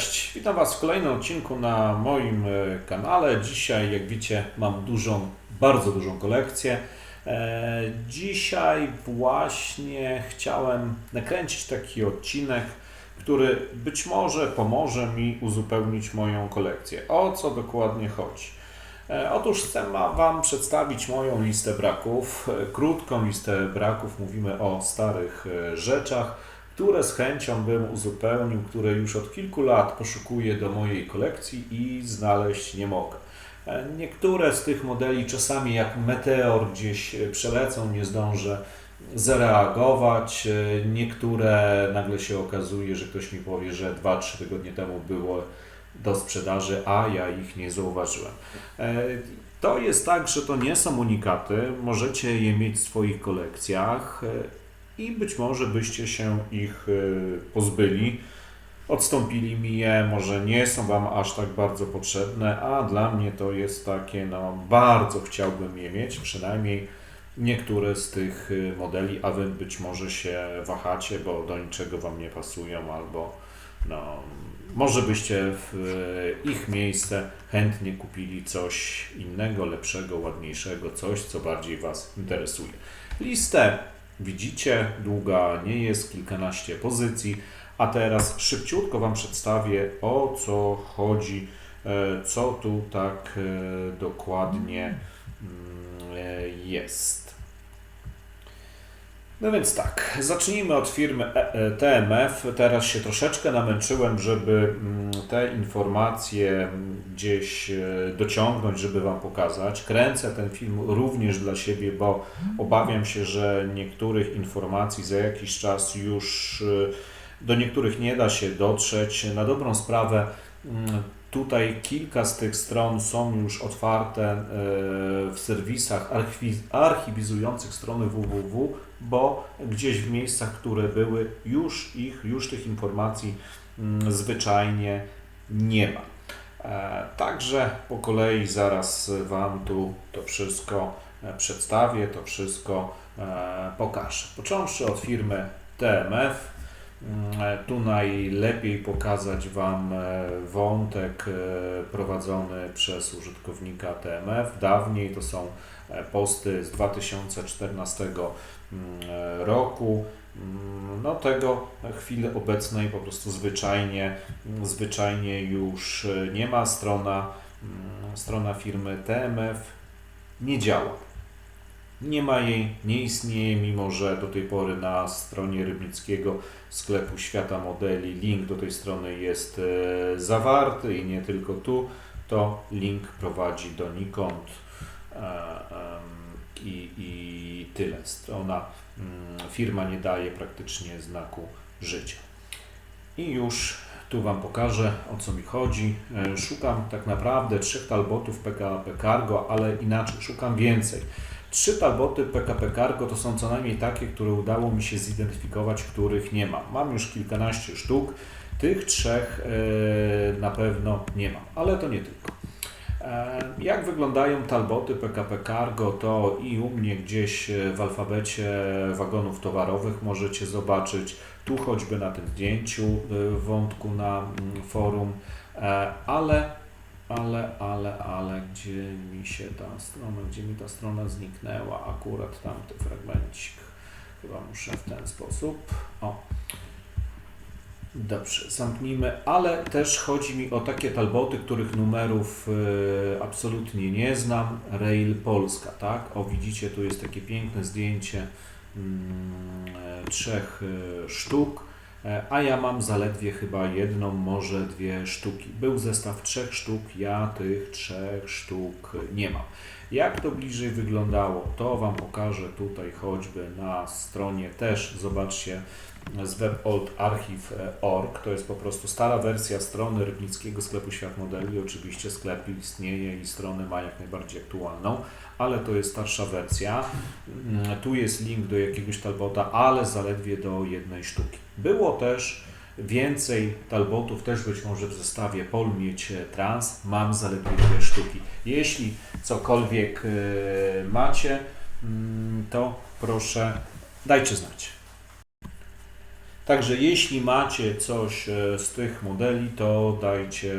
Cześć, witam Was w kolejnym odcinku na moim e, kanale. Dzisiaj, jak widzicie, mam dużą, bardzo dużą kolekcję. E, Dzisiaj właśnie chciałem nakręcić taki odcinek, który być może pomoże mi uzupełnić moją kolekcję. O co dokładnie chodzi? E, Otóż chcę Wam przedstawić moją listę braków, krótką listę braków. Mówimy o starych rzeczach, które z chęcią bym uzupełnił, które już od kilku lat poszukuję do mojej kolekcji i znaleźć nie mogę. E, Niektóre z tych modeli czasami jak meteor gdzieś e, przelecą, nie zdążę zareagować. E, Niektóre nagle się okazuje, że ktoś mi powie, że 2-3 tygodnie temu było do sprzedaży, a ja ich nie zauważyłem. To jest tak, że to nie są unikaty, możecie je mieć w swoich kolekcjach i być może byście się ich e, pozbyli, odstąpili mi je, może nie są Wam aż tak bardzo potrzebne, a dla mnie to jest takie, no bardzo chciałbym je mieć, przynajmniej niektóre z tych e, modeli, a Wy być może się wahacie, bo do niczego Wam nie pasują, albo no, może byście w e, ich miejsce chętnie kupili coś innego, lepszego, ładniejszego, coś, co bardziej Was interesuje. Listę widzicie, długa nie jest, kilkanaście pozycji, a teraz szybciutko Wam przedstawię o co chodzi, e, co tu tak e, dokładnie mm, e, jest. No więc tak, zacznijmy od firmy E- e, TMF. Teraz się troszeczkę namęczyłem, żeby mm, te informacje gdzieś e, dociągnąć, żeby Wam pokazać. Kręcę ten film również dla siebie, bo obawiam się, że niektórych informacji za jakiś czas już do niektórych nie da się dotrzeć. Na dobrą sprawę mm, Tutaj kilka z tych stron są już otwarte e, w serwisach archiwi- archiwizujących strony www, bo gdzieś w miejscach, które były, już ich, już tych informacji mm, zwyczajnie nie ma. E, Także po kolei zaraz Wam tu to wszystko e, przedstawię, to wszystko pokażę. Począwszy od firmy TMF, Tu najlepiej pokazać Wam e, wątek e, prowadzony przez użytkownika TMF. Dawniej to są e, posty z 2014 mm, e, roku. Mm, No tego chwili obecnej po prostu zwyczajnie, zwyczajnie już e, nie ma. Strona, mm, strona firmy TMF nie działa. Nie ma jej, nie istnieje, mimo że do tej pory na stronie Rybnickiego sklepu Świata Modeli link do tej strony jest e, zawarty i nie tylko tu, to link prowadzi donikąd e, i, i tyle. Strona, mm, firma nie daje praktycznie znaku życia. I już tu Wam pokażę o co mi chodzi. E, Szukam tak naprawdę trzech talbotów PKP Cargo, ale inaczej, szukam więcej. Trzy talboty PKP Cargo to są co najmniej takie, które udało mi się zidentyfikować, których nie mam. Mam już kilkanaście sztuk, tych trzech e, na pewno nie mam, ale to nie tylko. E, Jak wyglądają talboty PKP Cargo, to i u mnie gdzieś e, w alfabecie wagonów towarowych możecie zobaczyć, tu choćby na tym zdjęciu wątku na mm, forum, ale ale, ale, ale, gdzie mi się ta strona, gdzie mi ta strona zniknęła, akurat tamty fragmencik. Chyba muszę w ten sposób. O. Dobrze, zamknijmy, ale też chodzi mi o takie talboty, których numerów e, absolutnie nie znam. Rail Polska, tak? O, widzicie, tu jest takie piękne zdjęcie e, trzech e, sztuk. E, A ja mam zaledwie chyba jedną, może dwie sztuki. Był zestaw trzech sztuk, ja tych trzech sztuk nie mam. Jak to bliżej wyglądało, to Wam pokażę tutaj choćby na stronie też. Zobaczcie z weboldarchive.org. To jest po prostu stara wersja strony Rybnickiego Sklepu Świat Modeli. Oczywiście sklep istnieje i stronę ma jak najbardziej aktualną, ale to jest starsza wersja. Mm, Tu jest link do jakiegoś talbota, ale zaledwie do jednej sztuki. Było też więcej talbotów, też być może w zestawie Pol Mieć Trans. Mam zaledwie dwie sztuki. Jeśli cokolwiek e, macie, mm, to proszę dajcie znać. Także jeśli macie coś e, z tych modeli, to dajcie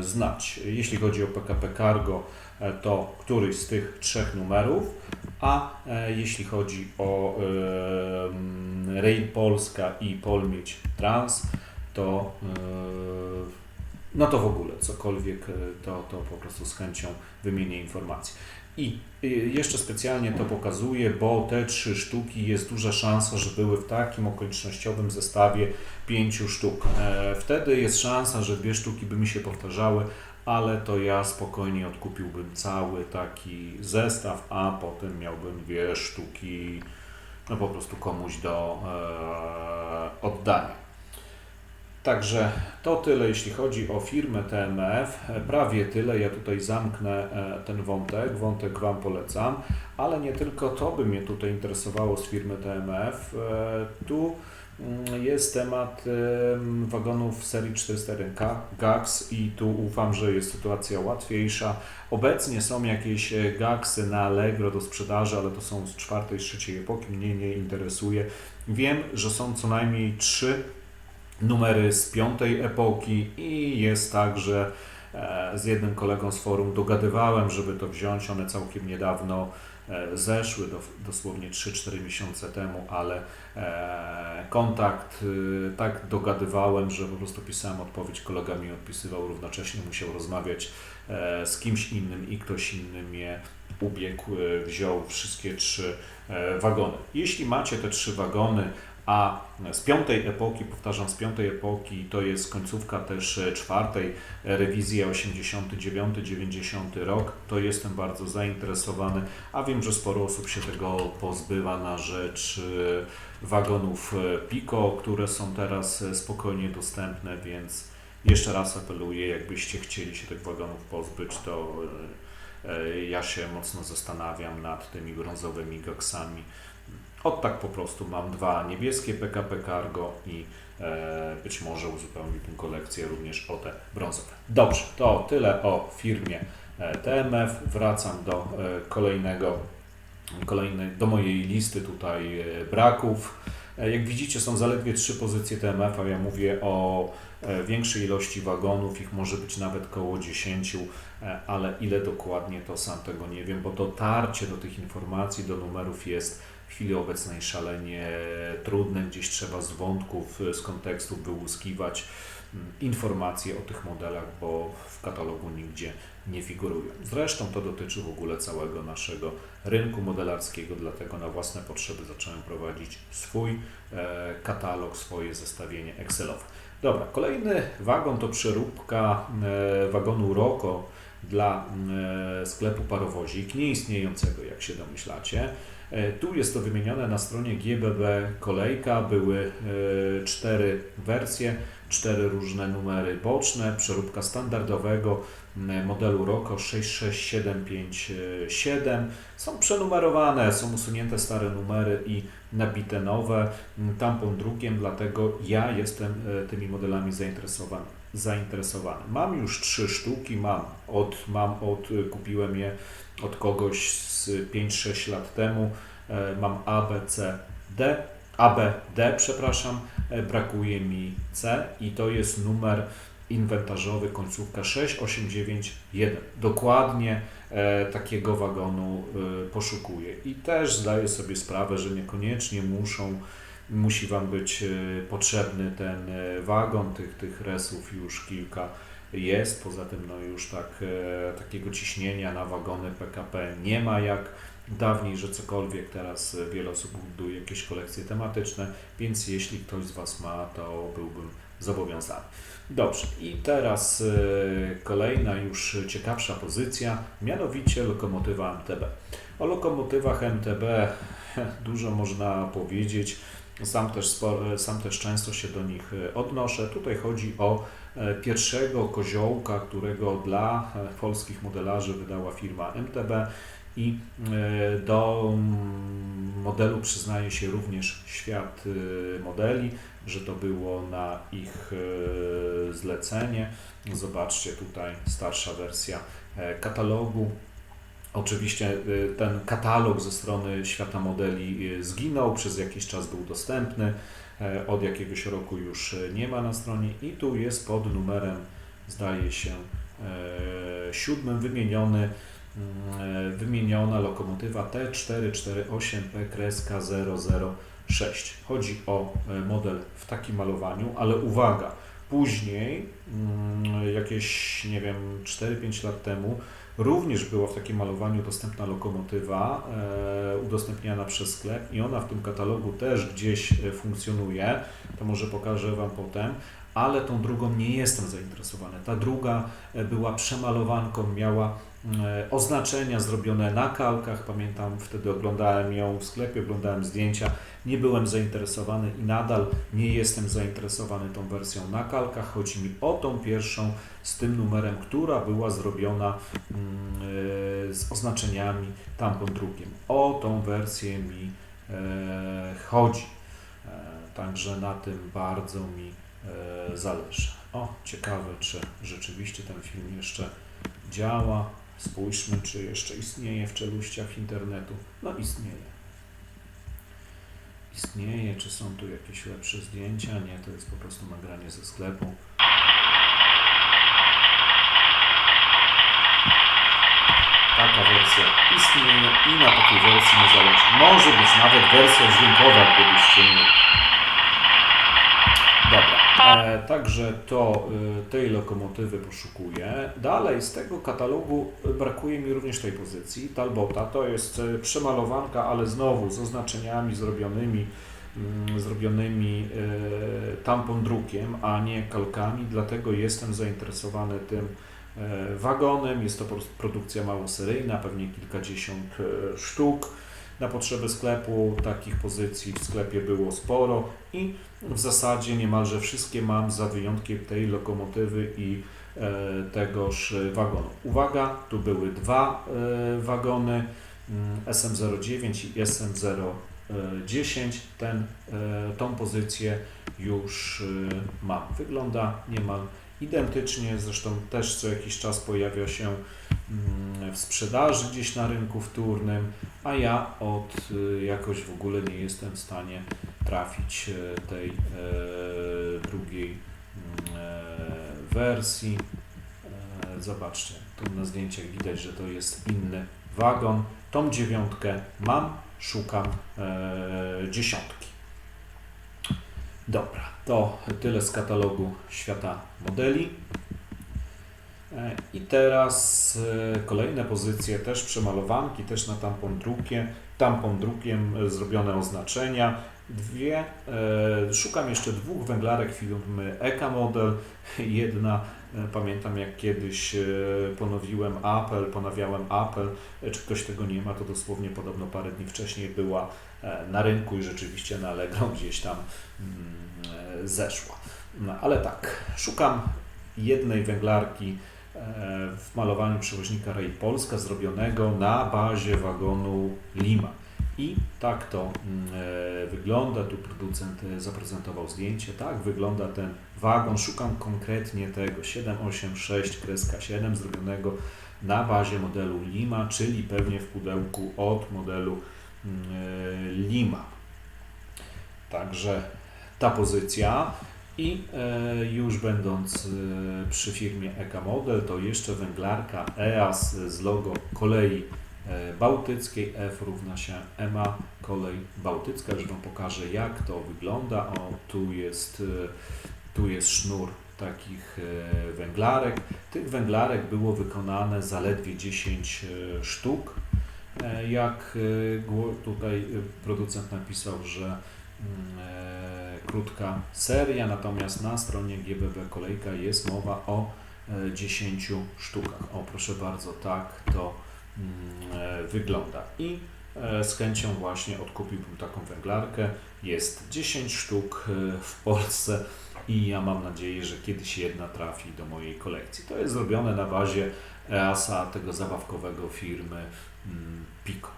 znać. Jeśli chodzi o PKP Cargo, e, to któryś z tych trzech numerów, a e, jeśli chodzi o e, Rail Polska i Polmieć Trans, to e, no to w ogóle cokolwiek, e, to, to po prostu z chęcią wymienię informacji. I y, jeszcze specjalnie to pokazuję, bo te trzy sztuki jest duża szansa, że były w takim okolicznościowym zestawie pięciu sztuk. E, Wtedy jest szansa, że dwie sztuki by mi się powtarzały, ale to ja spokojnie odkupiłbym cały taki zestaw, a potem miałbym dwie sztuki no po prostu komuś do e, oddania. Także to tyle, jeśli chodzi o firmę TMF. E, Prawie tyle. Ja tutaj zamknę e, ten wątek. Wątek Wam polecam, ale nie tylko to by mnie tutaj interesowało z firmy TMF. E, Tu mm, jest temat em, wagonów serii 401 GAX i tu ufam, że jest sytuacja łatwiejsza. Obecnie są jakieś e, GAXy na Allegro do sprzedaży, ale to są z czwartej, trzeciej epoki. Mnie nie interesuje. Wiem, że są co najmniej trzy numery z piątej epoki i jest tak, że e, z jednym kolegą z forum dogadywałem, żeby to wziąć. One całkiem niedawno e, zeszły, do, dosłownie 3-4 miesiące temu, ale e, kontakt tak dogadywałem, że po prostu pisałem odpowiedź, kolega mi odpisywał, równocześnie musiał rozmawiać z kimś innym i ktoś inny mnie ubiegł, wziął wszystkie trzy wagony. Jeśli macie te trzy wagony, a z piątej epoki, powtarzam, z piątej epoki, to jest końcówka też e, czwartej, rewizja 89-90 rok, to jestem bardzo zainteresowany, a wiem, że sporo osób się tego pozbywa na rzecz e, wagonów e, Pico, które są teraz spokojnie dostępne, więc jeszcze raz apeluję, jakbyście chcieli się tych wagonów pozbyć, to ja się mocno zastanawiam nad tymi brązowymi gaksami. Od tak po prostu mam dwa niebieskie PKP Cargo i e, być może uzupełni tę kolekcję również o te brązowe. Dobrze, to tyle o firmie e, TMF. Wracam do e, kolejnego, kolejnej, do mojej listy tutaj e, braków. Jak widzicie są zaledwie trzy pozycje TMF, a ja mówię o większej ilości wagonów, ich może być nawet koło 10, e, ale ile dokładnie to sam tego nie wiem, bo dotarcie do tych informacji, do numerów jest w chwili obecnej szalenie trudne, gdzieś trzeba z wątków, z kontekstu wyłuskiwać mm, informacje o tych modelach, bo w katalogu nigdzie nie figurują. Zresztą to dotyczy w ogóle całego naszego rynku modelarskiego, dlatego na własne potrzeby zacząłem prowadzić swój e, katalog, swoje zestawienie Excelowe. Dobra, kolejny wagon to przeróbka e, wagonu Roko dla e, sklepu parowozik, nieistniejącego, jak się domyślacie. E, Tu jest to wymienione na stronie GBB Kolejka. Były e, cztery wersje, cztery różne numery boczne, przeróbka standardowego modelu ROKO 66757. Są przenumerowane, są usunięte stare numery i nabite nowe tampon drukiem, dlatego ja jestem e, tymi modelami zainteresowany. Zainteresowany. Mam już trzy sztuki, mam od, mam od, kupiłem je od kogoś z 5-6 lat temu. E, Mam A, B, C, D, A, B, D, przepraszam, E, brakuje mi C i to jest numer inwentarzowy, końcówka 6891. Dokładnie e, takiego wagonu poszukuję i też zdaję sobie sprawę, że niekoniecznie muszą, musi Wam być e, potrzebny ten e, wagon, tych, tych resów już kilka jest, poza tym no już tak, e, takiego ciśnienia na wagony PKP nie ma jak dawniej, że cokolwiek, teraz wiele osób buduje jakieś kolekcje tematyczne, więc jeśli ktoś z Was ma, to byłbym zobowiązany. Dobrze, i teraz kolejna już ciekawsza pozycja, mianowicie lokomotywa MTB. O lokomotywach MTB dużo można powiedzieć. Sam też, sam też często się do nich e, odnoszę. Tutaj chodzi o e, pierwszego koziołka, którego dla e, polskich modelarzy wydała firma MTB i do mm, modelu przyznaje się również świat modeli, że to było na ich zlecenie. Zobaczcie tutaj starsza wersja katalogu. Oczywiście y, ten katalog ze strony świata modeli y, zginął, przez jakiś czas był dostępny. e, od jakiegoś roku już e, nie ma na stronie i tu jest pod numerem, zdaje się, e, siódmym wymieniony mm, wymieniona lokomotywa T448P-006. Chodzi o model w takim malowaniu, ale uwaga, później, mm, jakieś, nie wiem, 4-5 lat temu, również była w takim malowaniu dostępna lokomotywa, e, udostępniana przez sklep i ona w tym katalogu też gdzieś e, funkcjonuje, to może pokażę Wam potem, ale tą drugą nie jestem zainteresowany. Ta druga e, była przemalowanką, miała oznaczenia zrobione na kalkach. Pamiętam, wtedy oglądałem ją w sklepie, oglądałem zdjęcia. Nie byłem zainteresowany i nadal nie jestem zainteresowany tą wersją na kalkach. Chodzi mi o tą pierwszą z tym numerem, która była zrobiona mm, e, z oznaczeniami tampon drukiem. O tą wersję mi e, chodzi. E, Także na tym bardzo mi e, zależy. O, ciekawe, czy rzeczywiście ten film jeszcze działa. Spójrzmy, czy jeszcze istnieje w czeluściach internetu. No, istnieje. Istnieje, czy są tu jakieś lepsze zdjęcia? Nie, to jest po prostu nagranie ze sklepu. Taka wersja istnieje i na takiej wersji nie zależy. Może być nawet wersja dźwiękowa, gdybyście mieli. E, także to y, tej lokomotywy poszukuję. Dalej z tego katalogu y, brakuje mi również tej pozycji. Talbota to jest y, przemalowanka, ale znowu z oznaczeniami zrobionymi, mm, zrobionymi y, tampon drukiem, a nie kalkami, dlatego jestem zainteresowany tym e, wagonem. Jest to produkcja małoseryjna, pewnie kilkadziesiąt e, sztuk. Na potrzeby sklepu takich pozycji w sklepie było sporo i w zasadzie niemalże wszystkie mam za wyjątkiem tej lokomotywy i e, tegoż wagonu. Uwaga, tu były dwa e, wagony mm, SM09 i SM010. Ten, e, tą pozycję już mam. Wygląda niemal identycznie, zresztą też co jakiś czas pojawia się sprzedaży gdzieś na rynku wtórnym, a ja od y, jakoś w ogóle nie jestem w stanie trafić e, tej e, drugiej mm, wersji. Zobaczcie, tu na zdjęciach widać, że to jest inny wagon. Tą dziewiątkę mam, szukam dziesiątki. Dobra, to tyle z katalogu świata modeli. E, I teraz e, kolejne pozycje, też przemalowanki, też na tampon drukiem, tampon drukiem zrobione oznaczenia. Dwie, e, szukam jeszcze dwóch węglarek firmy Eka Model. Jedna, pamiętam jak kiedyś ponowiłem apel, ponawiałem apel, e, czy ktoś tego nie ma, to dosłownie podobno parę dni wcześniej była na rynku i rzeczywiście na Allegro gdzieś tam mm, zeszła. No, ale tak, szukam jednej węglarki w malowaniu przewoźnika Ray Polska zrobionego na bazie wagonu Lima. I tak to mm, e, wygląda. Tu producent e, zaprezentował zdjęcie. Tak wygląda ten wagon. Szukam konkretnie tego 786 kreska 7 zrobionego na bazie modelu Lima, czyli pewnie w pudełku od modelu mm, e, Lima. Także ta pozycja. I e, już będąc e, przy firmie Eka Model, to jeszcze węglarka EAS z logo kolei e, bałtyckiej F równa się EMA kolej bałtycka. Już Wam pokażę jak to wygląda. O, tu jest, e, tu jest sznur takich e, węglarek. Tych węglarek było wykonane zaledwie 10 e, sztuk. E, Jak e, tutaj e, producent napisał, że mm, e, krótka seria, natomiast na stronie GBB Kolejka jest mowa o e, 10 sztukach. O, proszę bardzo, tak to mm, e, wygląda. I e, z chęcią właśnie odkupiłbym taką węglarkę. Jest 10 sztuk e, w Polsce i ja mam nadzieję, że kiedyś jedna trafi do mojej kolekcji. To jest zrobione na bazie EASA, tego zabawkowego firmy mm, Pico.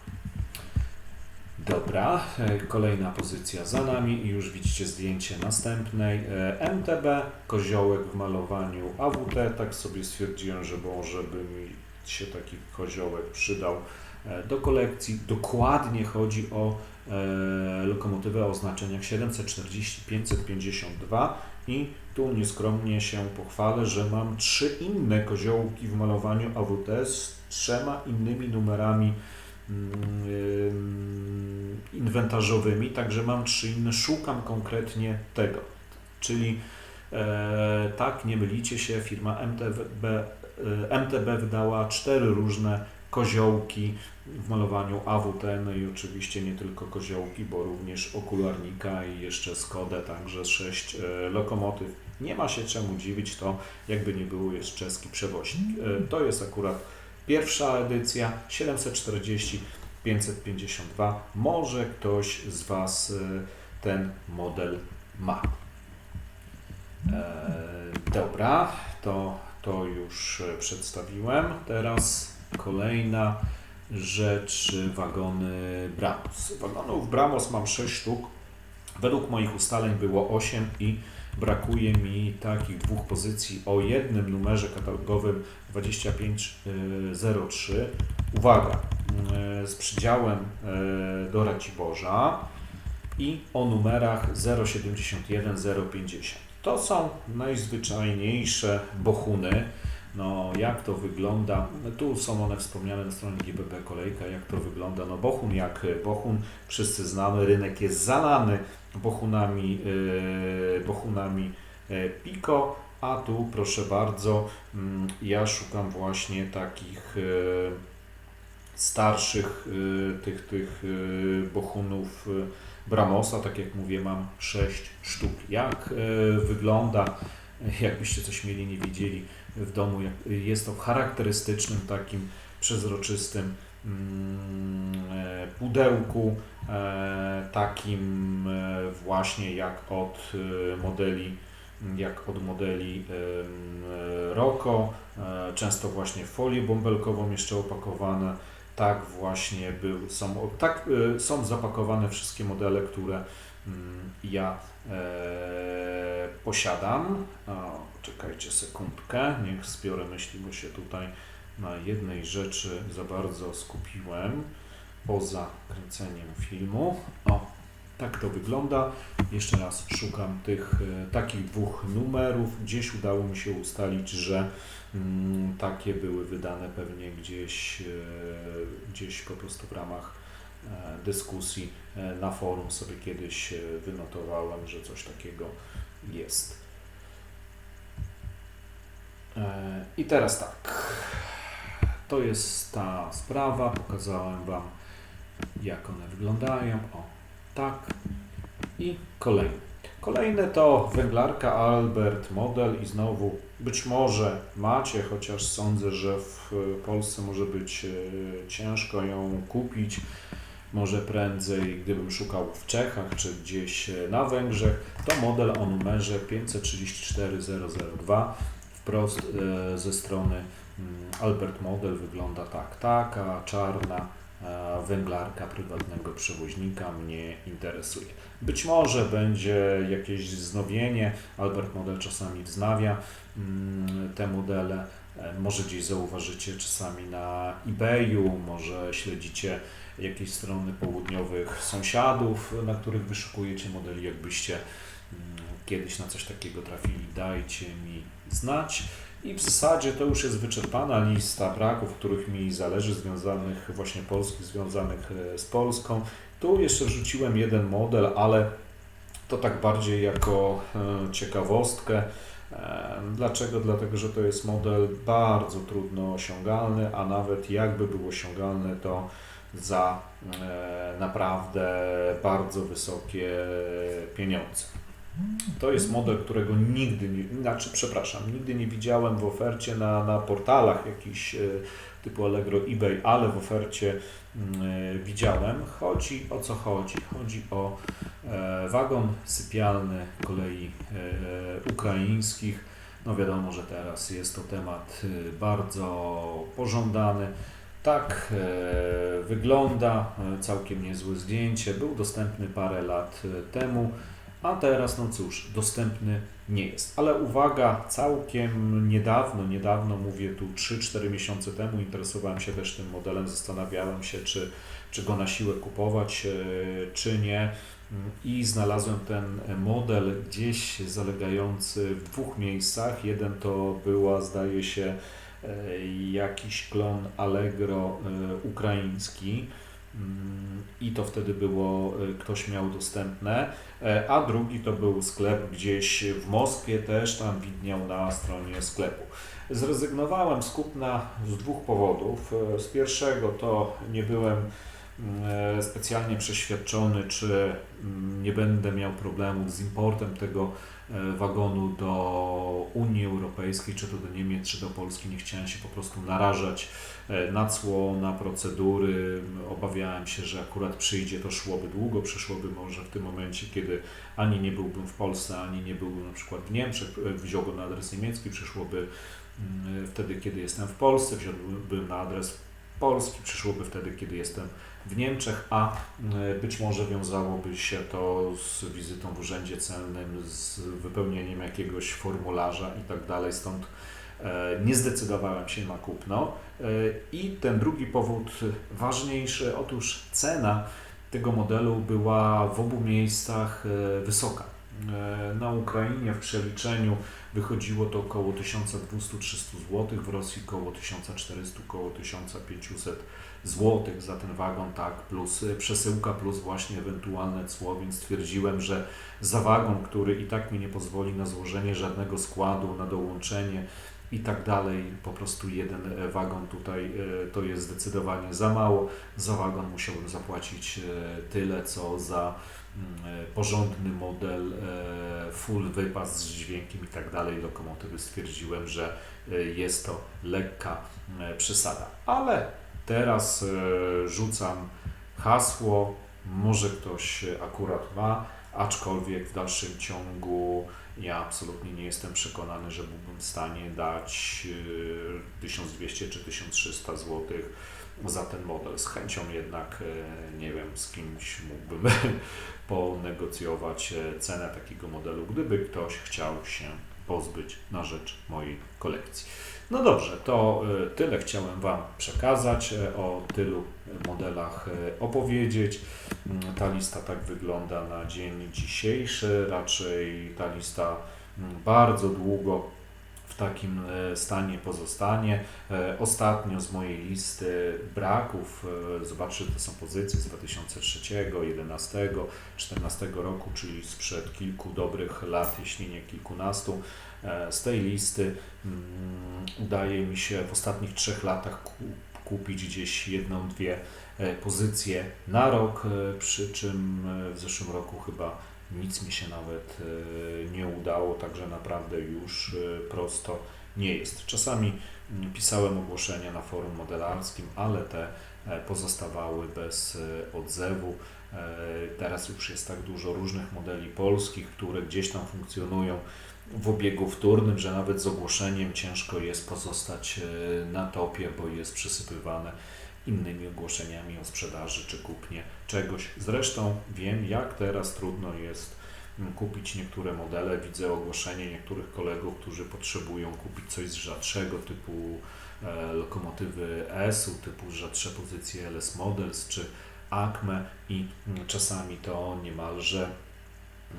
Dobra, e, kolejna pozycja za nami i już widzicie zdjęcie następnej. E, MTB, koziołek w malowaniu AWT, tak sobie stwierdziłem, że może by mi się taki koziołek przydał e, do kolekcji. Dokładnie chodzi o lokomotywę o oznaczeniach 740-552 i tu nieskromnie się pochwalę, że mam trzy inne koziołki w malowaniu AWT z trzema innymi numerami inwentarzowymi, także mam trzy inne, szukam konkretnie tego. Czyli e, tak, nie mylicie się, firma MTB, e, MTB wydała cztery różne koziołki w malowaniu AWT, no i oczywiście nie tylko koziołki, bo również okularnika i jeszcze Skodę, także sześć e, lokomotyw. Nie ma się czemu dziwić, to jakby nie było jest czeski przewoźnik. E, to jest akurat pierwsza edycja 740 552. Może ktoś z Was e, ten model ma. E, dobra, to, to już e, przedstawiłem. Teraz kolejna rzecz, wagony Bramos. Wagonów Bramos mam 6 sztuk. Według moich ustaleń było 8 i brakuje mi takich dwóch pozycji o jednym numerze katalogowym 2503. Uwaga, e, z przydziałem e, do Raciborza i o numerach 071, 050. To są najzwyczajniejsze bochuny. No, jak to wygląda? Tu są one wspomniane na stronie GBB Kolejka. Jak to wygląda? No, bochun jak bochun, wszyscy znamy, rynek jest zalany bochunami, yy, bochunami yy, Pico, a tu proszę bardzo, mm, ja szukam właśnie takich starszych tych, tych bochunów Bramosa, tak jak mówię, mam 6 sztuk. Jak wygląda, jakbyście coś mieli nie widzieli w domu, jest to w charakterystycznym takim przezroczystym mm, e, pudełku, e, takim e, właśnie jak od modeli jak od modeli Roko, często właśnie w folię bąbelkową jeszcze opakowane. Tak właśnie był, są, tak e, są zapakowane wszystkie modele, które mm, ja e, posiadam. O, czekajcie sekundkę, niech zbiorę myśli, bo się tutaj na jednej rzeczy za bardzo skupiłem poza kręceniem filmu. O, tak to wygląda. Jeszcze raz szukam tych e, takich dwóch numerów. Gdzieś udało mi się ustalić, że mm, takie były wydane pewnie gdzieś, e, gdzieś po prostu w ramach e, dyskusji na forum sobie kiedyś wynotowałem, że coś takiego jest. I teraz tak. To jest ta sprawa. Pokazałem Wam, jak one wyglądają. O, tak. I kolejny. Kolejne to węglarka Albert Model i znowu być może macie, chociaż sądzę, że w Polsce może być e, ciężko ją kupić. Może prędzej, gdybym szukał w Czechach czy gdzieś e, na Węgrzech, to model o numerze 534002 wprost ze strony mm, Albert Model wygląda tak. Taka czarna węglarka prywatnego przewoźnika mnie interesuje. Być może będzie jakieś wznowienie. Albert Model czasami wznawia mm, te modele. E, Może gdzieś zauważycie czasami na eBayu, może śledzicie jakieś strony południowych sąsiadów, na których wyszukujecie modeli, jakbyście mm, kiedyś na coś takiego trafili, dajcie mi znać. I w zasadzie to już jest wyczerpana lista braków, których mi zależy, związanych właśnie polskich, związanych e, z Polską. Tu jeszcze wrzuciłem jeden model, ale to tak bardziej jako e, ciekawostkę. E, Dlaczego? Dlatego, że to jest model bardzo trudno osiągalny, a nawet jakby był osiągalny, to za naprawdę bardzo wysokie pieniądze. To jest model, którego nigdy nie, znaczy przepraszam, nigdy nie widziałem w ofercie na, na portalach jakichś e, typu Allegro, eBay, ale w ofercie mm, e, widziałem. Chodzi o co chodzi? Chodzi o e, wagon sypialny kolei ukraińskich. No wiadomo, że teraz jest to temat bardzo pożądany. Tak wygląda, całkiem niezłe zdjęcie. Był dostępny parę lat temu. A teraz, no cóż, dostępny nie jest. Ale uwaga, całkiem niedawno, niedawno mówię tu 3-4 miesiące temu, interesowałem się też tym modelem, zastanawiałem się, czy, czy go na siłę kupować, e, czy nie. I znalazłem ten model gdzieś zalegający w dwóch miejscach. Jeden to była, zdaje się, e, jakiś klon Allegro e, ukraiński i to wtedy było, y, ktoś miał dostępne, e, a drugi to był sklep gdzieś w Moskwie, też tam widniał na stronie sklepu. Zrezygnowałem z kupna z dwóch powodów. E, z pierwszego to nie byłem mm, e, specjalnie przeświadczony, czy mm, nie będę miał problemu z importem tego wagonu do Unii Europejskiej, czy to do Niemiec, czy do Polski. Nie chciałem się po prostu narażać E, na cło, na procedury. Obawiałem się, że akurat przyjdzie, to szłoby długo, przyszłoby może w tym momencie, kiedy ani nie byłbym w Polsce, ani nie byłbym na przykład w Niemczech, e, wziąłbym na adres niemiecki, przyszłoby mm, wtedy, kiedy jestem w Polsce, wziąłbym na adres polski, przyszłoby wtedy, kiedy jestem w Niemczech, a mm, być może wiązałoby się to z wizytą w urzędzie celnym, z wypełnieniem jakiegoś formularza i tak dalej. Stąd E, nie zdecydowałem się na kupno. E, I ten drugi powód ważniejszy, otóż cena tego modelu była w obu miejscach e, wysoka. Na Ukrainie w przeliczeniu wychodziło to około 1200-300 zł, w Rosji około 1400, około 1500 zł za ten wagon, tak, plus przesyłka, plus właśnie ewentualne cło, więc stwierdziłem, że za wagon, który i tak mi nie pozwoli na złożenie żadnego składu, na dołączenie i tak dalej. Po prostu jeden e, wagon tutaj e, to jest zdecydowanie za mało. Za wagon musiałbym zapłacić e, tyle, co za porządny model, full wypas z dźwiękiem i tak dalej. Lokomotywy stwierdziłem, że jest to lekka przesada. Ale teraz rzucam hasło, może ktoś akurat ma, aczkolwiek w dalszym ciągu ja absolutnie nie jestem przekonany, że byłbym w stanie dać 1200 y, czy 1300 zł za ten model. Z chęcią jednak, e, nie wiem, z kimś mógłbym ponegocjować e, cenę takiego modelu, gdyby ktoś chciał się pozbyć na rzecz mojej kolekcji. No dobrze, to e, tyle chciałem Wam przekazać, o tylu modelach opowiedzieć. Mm, ta lista tak wygląda na dzień dzisiejszy. Raczej ta lista mm, bardzo długo takim e, stanie pozostanie. E, ostatnio z mojej listy braków, e, zobaczcie, to są pozycje z 2003, 2011, 2014 roku, czyli sprzed kilku dobrych lat, jeśli nie kilkunastu. Z tej listy mm, udaje mi się w ostatnich trzech latach kupić gdzieś jedną, dwie E, pozycję na rok, przy czym w zeszłym roku chyba nic mi się nawet nie udało, także naprawdę już prosto nie jest. Czasami mm, pisałem ogłoszenia na forum modelarskim, ale te pozostawały bez odzewu. Teraz już jest tak dużo różnych modeli polskich, które gdzieś tam funkcjonują w obiegu wtórnym, że nawet z ogłoszeniem ciężko jest pozostać na topie, bo jest przysypywane innymi ogłoszeniami o sprzedaży czy kupnie czegoś. Zresztą wiem, jak teraz trudno jest mm, kupić niektóre modele. Widzę ogłoszenie niektórych kolegów, którzy potrzebują kupić coś z rzadszego typu e, lokomotywy ESU, typu rzadsze pozycje LS Models czy ACME i mm, czasami to niemalże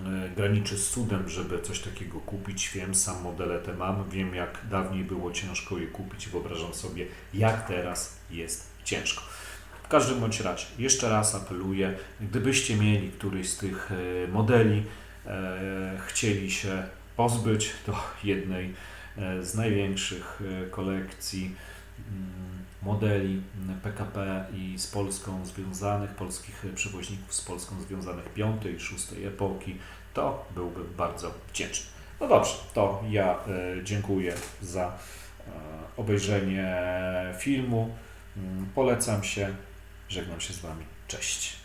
e, graniczy z cudem, żeby coś takiego kupić. Wiem, sam modele te mam, wiem jak dawniej było ciężko je kupić, wyobrażam sobie jak teraz jest ciężko. W każdym bądź razie, jeszcze raz apeluję, gdybyście mieli któryś z tych e, modeli, e, chcieli się pozbyć do jednej e, z największych kolekcji mm, modeli PKP i z Polską związanych, polskich przewoźników z Polską związanych piątej i szóstej epoki, to byłbym bardzo wdzięczny. No dobrze, to ja dziękuję za obejrzenie filmu. Mm, polecam się. Żegnam się z Wami. Cześć.